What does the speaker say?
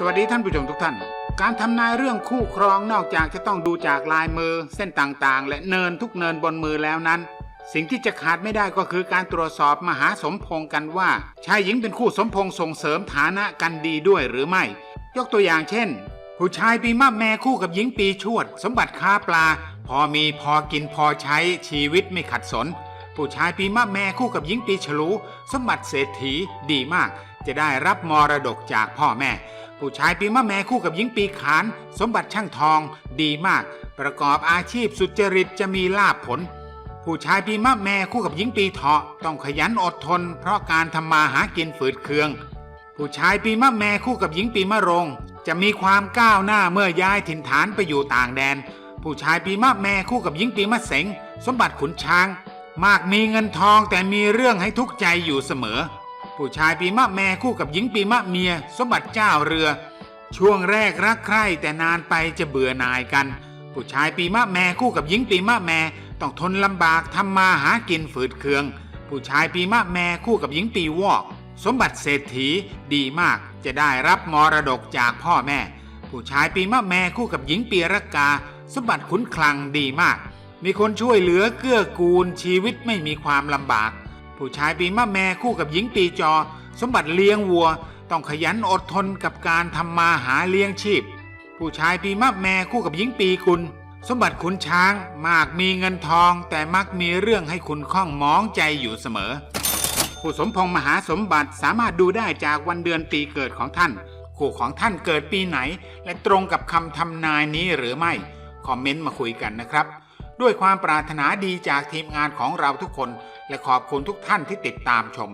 สวัสดีท่านผู้ชมทุกท่าน การทำนายเรื่องคู่ครองนอกจากจะต้องดูจากลายมือ เส้นต่างๆ และเนินทุกเนินบนมือแล้วนั้น สิ่งที่จะขาดไม่ได้ก็คือการตรวจสอบมหาสมพงกันว่า ชายหญิงเป็นคู่สมพงส่งเสริมฐานะกันดีด้วยหรือไม่ ยกตัวอย่างเช่น ผู้ชายปีมะแม่คู่กับหญิงปีชวด สมบัติค้าปลา พอมีพอกินพอใช้ชีวิตไม่ขัดสน ผู้ชายปีมะแม่คู่กับหญิงปีฉลู สมบัติเศรษฐีดีมาก จะได้รับมรดกจากพ่อแม่ ผู้ชายปีมะแม่คู่กับหญิงปีขาน สมบัติช่างทองดีมาก ประกอบอาชีพสุจริตจะมีลาภผล ผู้ชายปีมะแม่คู่กับหญิงปีเถาะต้องขยันอดทน เพราะการทำมาหากินฝืดเคือง ผู้ชายปีมะแม่คู่กับหญิงปีมะโรง จะมีความก้าวหน้าเมื่อย้ายถิ่นฐานไปอยู่ต่างแดน ผู้ชายปีมะแม่คู่กับหญิงปีมะเสงสมบัติขุนช้าง มากมีเงินทองแต่มีเรื่องให้ทุกข์ใจอยู่เสมอ ผู้ชายปีมะแม่คู่กับหญิงปีมะเมีย สมบัติเจ้าเรือ ช่วงแรกรักใคร่แต่นานไปจะเบื่อหน่ายกัน ผู้ชายปีมะแม่คู่กับหญิงปีมะแม่ต้องทนลำบากทำมาหากินฝืดเคือง ผู้ชายปีมะแม่คู่กับหญิงปีวอก สมบัติเศรษฐีดีมากจะได้รับมรดกจากพ่อแม่ ผู้ชายปีมะแม่คู่กับหญิงปีรักกา สมบัติขุนคลังดีมาก มีคนช่วยเหลือเกื้อกูลชีวิตไม่มีความลำบาก ผู้ชายปีมะแม่คู่กับหญิงปีจอ สมบัติเลี้ยงวัว ต้องขยันอดทนกับการทำมาหาเลี้ยงชีพ ผู้ชายปีมะแม่คู่กับหญิงปีกุล สมบัติขุนช้างมากมีเงินทอง แต่มักมีเรื่องให้คุณข้องมองใจอยู่เสมอ ผู้สมพงษ์มหาสมบัติสามารถดูได้จากวันเดือนปีเกิดของท่าน คู่ของท่านเกิดปีไหน และตรงกับคำทำนายนี้หรือไม่ คอมเมนต์มาคุยกันนะครับ ด้วยความปรารถนาดีจากทีมงานของเราทุกคน และขอบคุณทุกท่านที่ติดตามชม